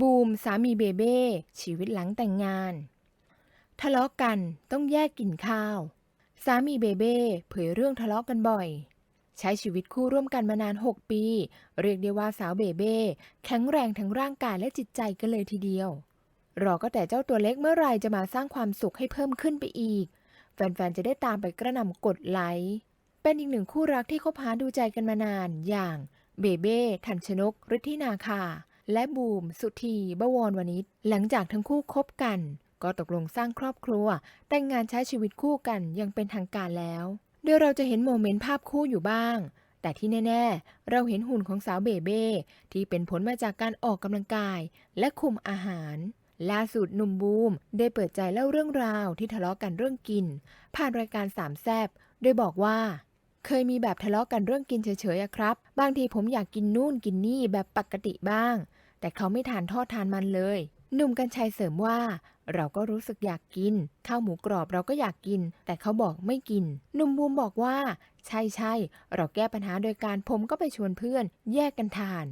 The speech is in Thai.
บูมสามีเบเบ้ ชีวิตหลังแต่งงาน ทะเลาะกันต้องแยกกินข้าว สามีเบเบ้เผยเรื่องทะเลาะกันบ่อย ใช้ชีวิตคู่ร่วมกันมานาน 6 ปี เรียกได้ว่าสาวเบเบ้แข็งแรงทั้งร่างกายและจิตใจกันเลยทีเดียว รอก็แต่เจ้าตัวเล็กเมื่อไหรจะมาสร้างความสุขให้เพิ่มขึ้นไปอีก แฟนๆ จะได้ตามไปกระนำกดไลค์เป็นอีกหนึ่งคู่รักที่คบหาดูใจกันมานานอย่างเบเบ้ทันชนกฤทธินาคา และบูม สุธีบวรวณิชหลังจากทั้งคู่คบกัน ก็ตกลงสร้างครอบครัว แต่งงานใช้ชีวิตคู่กันยังเป็นทางการแล้วโดยเราจะเห็นโมเมนต์ภาพคู่อยู่บ้าง แต่ที่แน่ ๆ เราเห็นหุ่นของสาวเบเบ้ที่เป็นผลมาจากการออกกำลังกาย และคุมอาหารล่าสุดหนุ่มบูม ได้เปิดใจเล่าเรื่องราวที่ทะเลาะกันเรื่องกิน ผ่านรายการสามแซบโดยบอกว่า เคยมีแบบทะเลาะกันเรื่องกินเฉยๆครับ บางทีผมอยากกินนู่นกินนี่แบบปกติบ้าง แต่เขาไม่ทานทอดทานมันเลยหนุ่มกัญชัยเสริมว่า เราก็รู้สึกอยากกิน ข้าวหมูกรอบเราก็อยากกิน แต่เขาบอกไม่กินหนุ่มบูมบอกว่า ใช่ใช่เราแก้ปัญหาโดยการผมก็ไปชวนเพื่อน แยกกันทาน